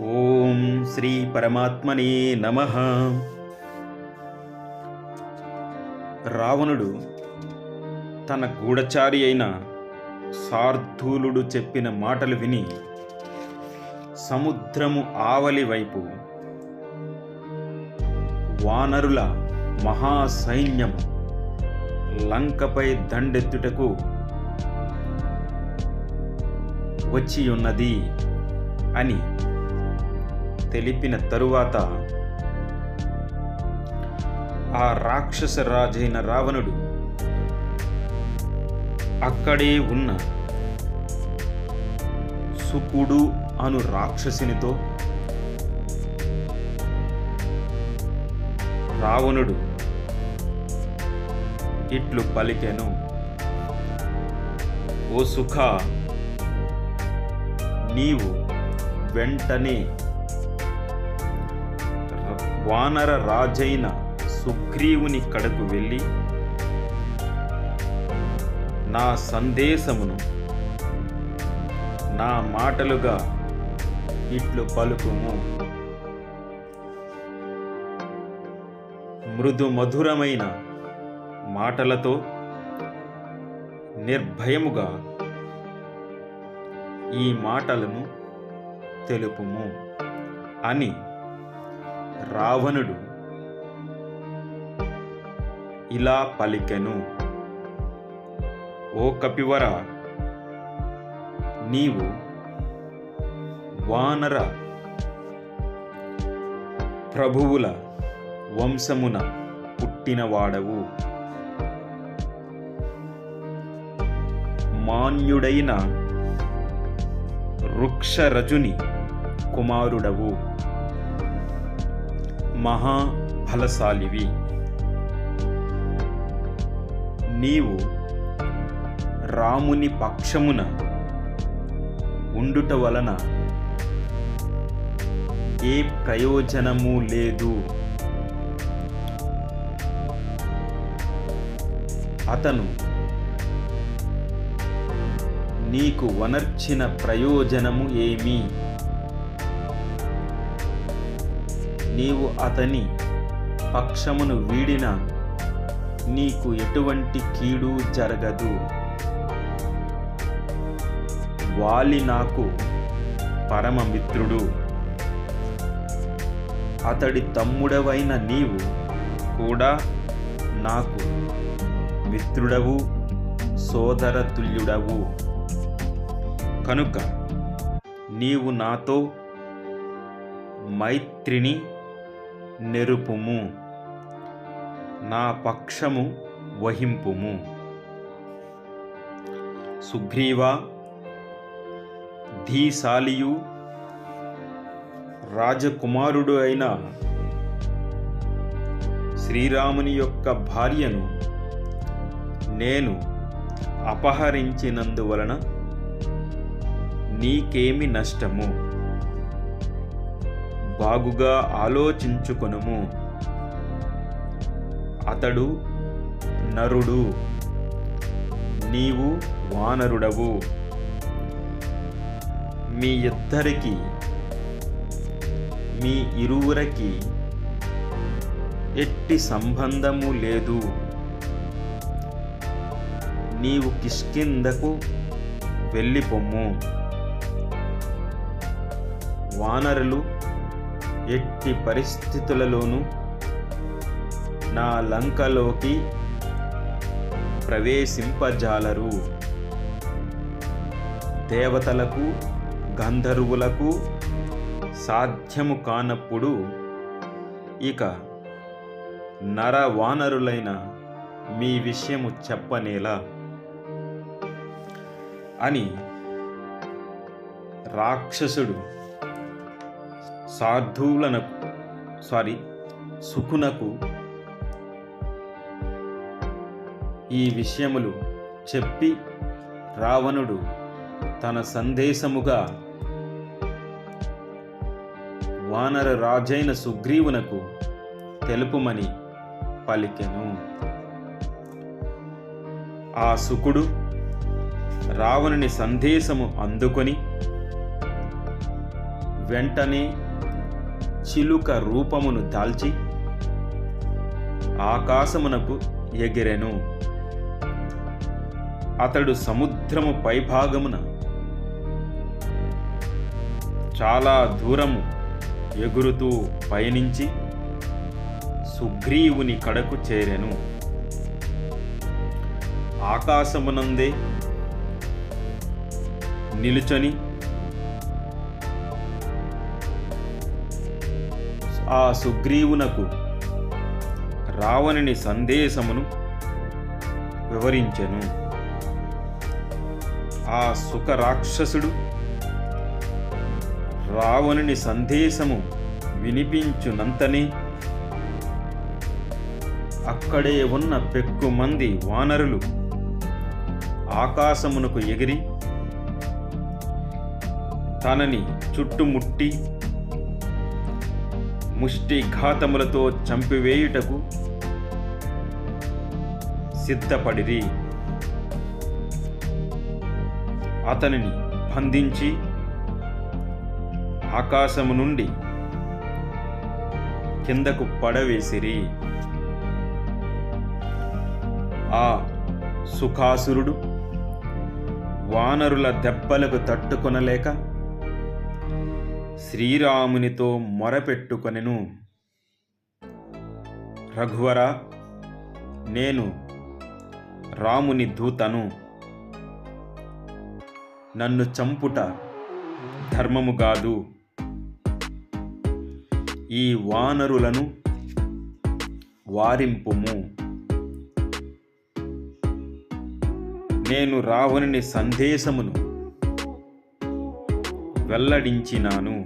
ఓం శ్రీ పరమాత్మనే నమ. రావణుడు తన గూఢచారి అయిన సార్థూలుడు చెప్పిన మాటలు విని సముద్రము ఆవలి వైపు వానరుల మహాసైన్యము లంకపై దండెత్తుటకు వచ్చియున్నది అని తెలిపిన తరువాత ఆ రాక్షస రాజైన రావణుడు అక్కడే ఉన్న సుకుడు అను రాక్షసునితో రావణుడు ఇట్లు పలికెను ఓ సుఖ నీవు వెంటనే వానర రాజైన సుగ్రీవుని కడకు వెళ్ళి నా సందేశమును నా మాటలుగా ఇట్లు పలుకుము. మృదు మధురమైన మాటలతో నిర్భయముగా ఈ మాటలను తెలుపుము అని రావణుడు. ఇలా పలికెను. ఓ కపివర నీవు వానర ప్రభువుల వంశమున పుట్టినవాడవు. మాన్యుడైన వృక్షరజుని కుమారుడవు. మహాఫలశాలివి. నీవు రాముని పక్షమున ఉండుట వలన ఏ ప్రయోజనము లేదు. అతను నీకు వనర్చిన ప్రయోజనము ఏమి? నీవు అతని పక్షమును వీడిన నీకు ఎటువంటి కీడు జరగదు. వాలి నాకు పరమమిత్రుడు అతడి తమ్ముడవైన నీవు కూడా నాకు మిత్రుడవు సోదరతుల్యుడవు. కనుక నీవు నాతో మైత్రిని నెరుపుము. నా పక్షము వహింపుము. సుగ్రీవా ధీశాలియు రాజకుమారుడు అయిన శ్రీరాముని యొక్క భార్యను నేను అపహరించినందువలన నీకేమి నష్టము? బాగుగా ఆలోచించుకొనుము. అతడు నరుడు. నీవు వానరుడవు. మీ ఇద్దరికి మీ ఇరువురికి ఎట్టి సంబంధము లేదు. నీవు కిష్కిందకు వెళ్ళిపొమ్ము. వానరులు ఎట్టి పరిస్థితులలోనూ నా లంకలోకి ప్రవేశింపజాలరు. దేవతలకు గంధర్వులకు సాధ్యము కానప్పుడు ఇక నరవానరులైన మీ విషయము చెప్పనేలా అని రాక్షసుడు సాధువులకు సారీ సుకునకు ఈ విషయములు చెప్పి రావణుడు తన సందేశముగా వానర రాజైన సుగ్రీవునకు తెలుపుమని పలికెను. ఆ సుకుడు రావణుని సందేశము అందుకొని వెంటనే చిలుక రూపమును దాల్చి ఆకాశమునకు ఎగిరెను. అతడు సముద్రము పైభాగమున చాలా దూరము ఎగురుతూ పయనించి సుగ్రీవుని కడకు చేరెను. ఆకాశమునందే నిలుచని ఆ సుగ్రీవునకు రావణుని సందేశమును వివరించెను. ఆ సుఖ రాక్షసుడు రావణుని సందేశము వినిపించునంతనే అక్కడే ఉన్న పెక్కు మంది వానరులు ఆకాశమునకు ఎగిరి తనని చుట్టుముట్టి ముష్టి ఘాతములతో చంపివేయుటకు సిద్ధపడిరి. అతనిని బంధించి ఆకాశము నుండి కిందకు పడవేసిరి. ఆ సుఖాసురుడు వానరుల దెబ్బలకు తట్టుకొనలేక శ్రీరామునితో మొరపెట్టుకొనెను. రఘువర నేను రాముని దూతను. నన్ను చంపుట ధర్మము కాదు ఈ వానరులను వారింపుము. నేను రావణుని సందేశమును వెల్లడించినాను.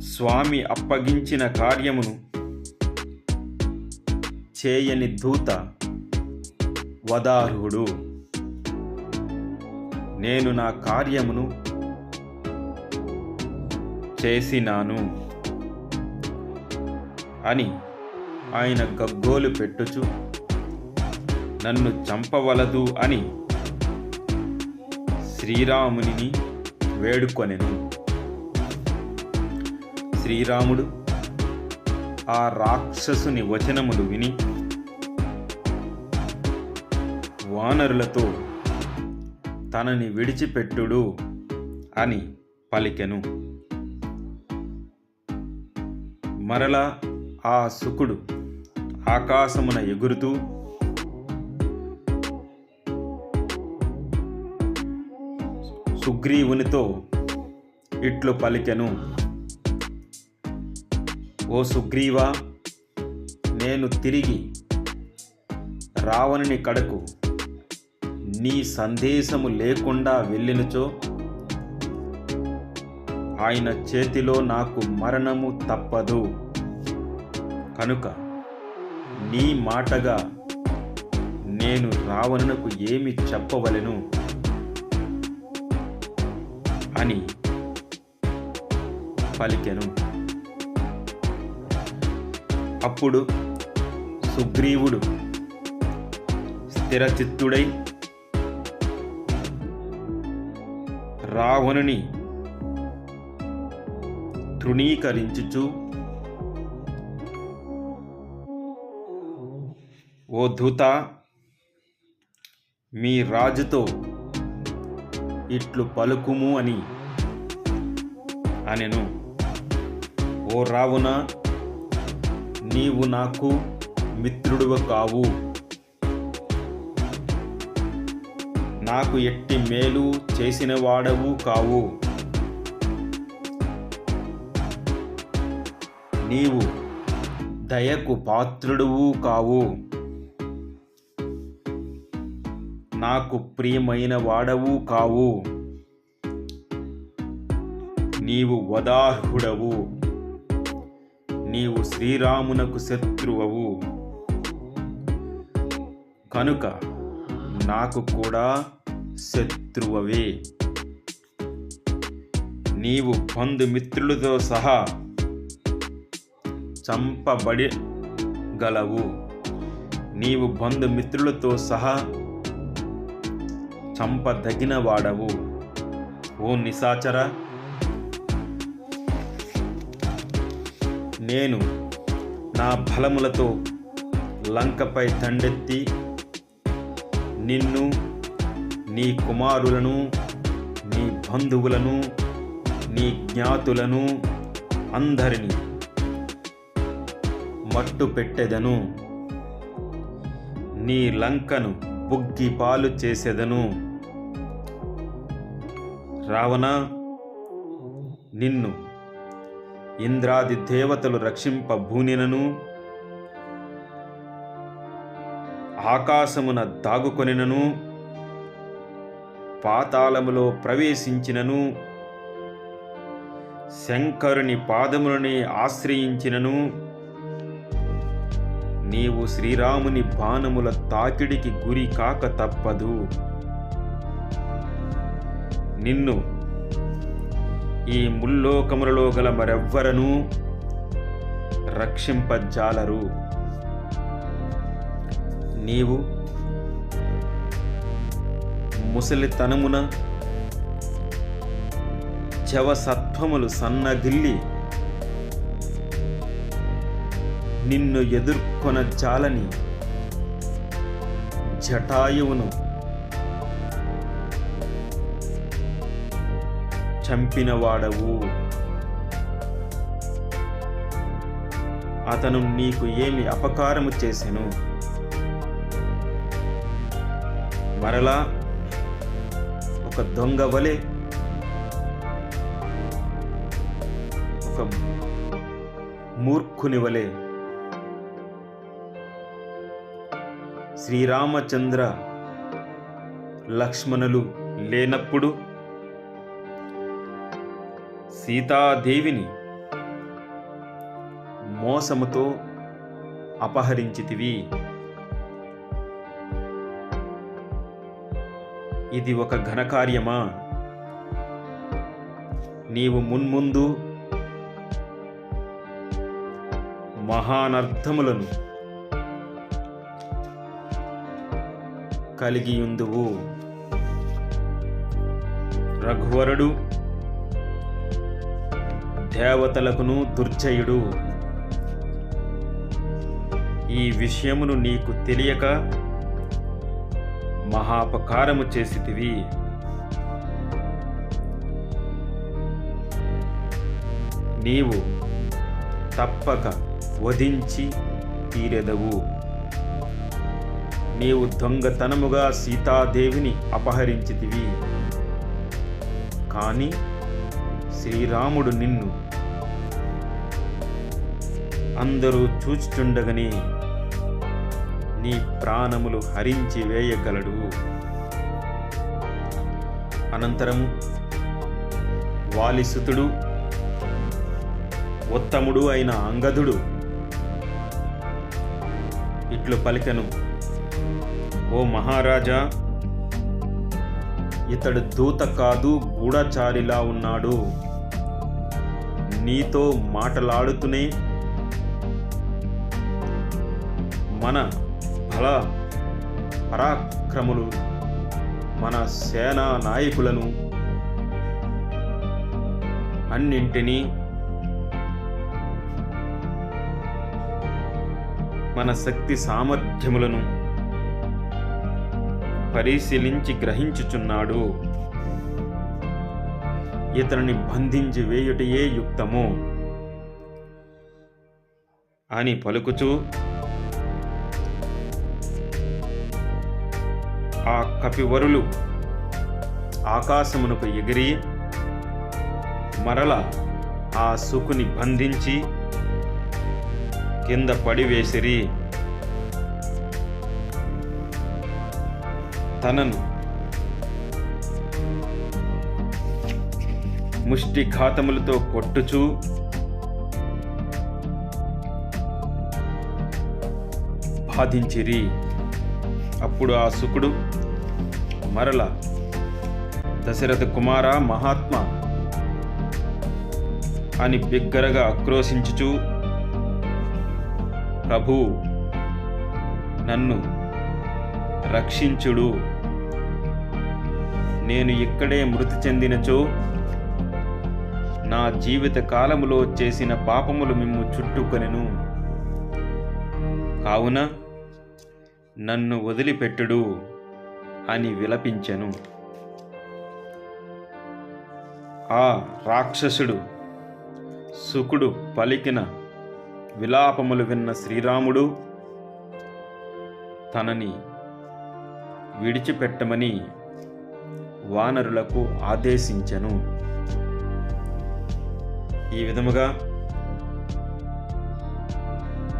స్వామి అప్పగించిన కార్యమును చేయని దూత వదార్హుడు. నేను నా కార్యమును చేసినాను అని ఆయన గగ్గోలు పెట్టుచు నన్ను చంపవలదు అని శ్రీరామునిని వేడుకొనెను. శ్రీరాముడు ఆ రాక్షసుని వచనములు విని వానరులతో తనని విడిచిపెట్టుడు అని పలికెను. మరలా ఆ సుకుడు ఆకాశమున ఎగురుతూ సుగ్రీవునితో ఇట్లు పలికెను. ఓ సుగ్రీవా నేను తిరిగి రావణుని కడకు. నీ సందేశము లేకుండా వెళ్ళినచో ఆయన చేతిలో నాకు మరణము తప్పదు. కనుక నీ మాటగా నేను రావణునకు ఏమి చెప్పవలెను? అని పలికెను. అప్పుడు సుగ్రీవుడు స్థిరచిత్తుడై రావణుని తృణీకరించుచు ఓ ధృత మీ రాజుతో ఇట్లు పలుకుము అని. అనెను ఓ రావున నీవు నాకు మిత్రుడువ కావు. నాకు ఎట్టి మేలు చేసిన వాడవు కావు. నీవు దయకు పాత్రుడువు కావు. నాకు ప్రియమైన వాడవు కావు. నీవు వదార్హుడవు. నీవు శ్రీరామునకు శత్రువవు. కనుక నాకు కూడా శత్రువవే. నీవు బంధుమిత్రులతో సహా చంపబడి గలవు. నీవు బంధుమిత్రులతో సహా చంపదగిన వాడవు ఓ నిశాచర! నేను నా బలములతో లంకపై దండెత్తి నిన్ను నీ కుమారులను నీ బంధువులను నీ జ్ఞాతులను అందరినీ మట్టు పెట్టెదను నీ లంకను బుగ్గి పాలు చేసెదను. రావణ నిన్ను ఇంద్రాది దేవతలు రక్షింప భూనినను ఆకాశమున దాగుకొనినను పాతాళములో ప్రవేశించినను శంకరుని పాదములని ఆశ్రయించినను. నీవు శ్రీరాముని బాణముల తాకిడికి గురి కాక తప్పదు. నిన్ను ఈ ముల్లోకములలో గల మరెవ్వరనూ రక్షింపజాలరు. నీవు ముసలితనమున జవసత్వములు సన్నగిల్లి నిన్ను ఎదుర్కొన చాలని జటాయువును చంపినవాడవు. అతను నీకు ఏమి అపకారము చేసెను? మరలా ఒక దొంగ వలె ఒక మూర్ఖుని వలె శ్రీరామచంద్ర లక్ష్మణులు లేనప్పుడు సీతాదేవిని మోసముతో అపహరించితివి. ఇది ఒక ఘనకార్యమా? నీవు మున్ముందు మహానర్థములను కలిగియుందువు. రఘువరుడు దేవతలకును దుర్జయుడు. ఈ విషయమును నీకు తెలియక మహాపకారము చేసితివి. నీవు తప్పక వధించి తీరెదవు. నీవు దొంగతనముగా సీతాదేవిని అపహరించితివి. కానీ శ్రీరాముడు నిన్ను అందరూ చూచుచుండగనే నీ ప్రాణములు హరించి వేయగలడు. అనంతరము వాలిసుతుడు ఉత్తముడు అయిన అంగదుడు ఇట్లు పలికను. ఓ మహారాజా ఇతడు దూత కాదు గూఢచారిలా ఉన్నాడు. నీతో మాటలాడుతూనే మన బల పరాక్రములు మన సేనా నాయకులను అన్నింటినీ మన శక్తి సామర్థ్యములను పరిశీలించి గ్రహించుచున్నాడు. ఇతనిని బంధించి వేయుటయే యుక్తము. అని పలుకుచూ ఆ కపివరులు ఆకాశమునకు ఎగిరి మరల ఆ సుకుని బంధించి కింద పడివేసిరి తనను ముష్టిఘాతములతో కొట్టుచూ బాధించిరి. అప్పుడు ఆ సుకుడు మరల దశరథ కుమార మహాత్మ అని బిగ్గరగా ఆక్రోశించుచు ప్రభు నన్ను రక్షించుడు. నేను ఇక్కడే మృతి చెందినచో నా జీవిత కాలములో చేసిన పాపములు మిమ్ము చుట్టుకొనెను. కావున నన్ను వదిలిపెట్టుడు అని విలపించెను. ఆ రాక్షసుడు సుకుడు పలికిన విలాపములు విన్న శ్రీరాముడు తనని విడిచిపెట్టమని వానరులకు ఆదేశించెను. ఈ విధముగా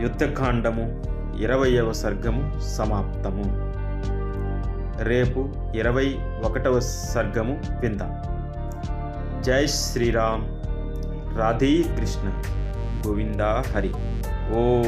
యుద్ధకాండము ఇరవయవ సర్గము సమాప్తము. రేపు ఇరవై ఒకటవ సర్గము విందాం. జై శ్రీరామ్. రాధే కృష్ణ. గోవిందా హరి. ఓ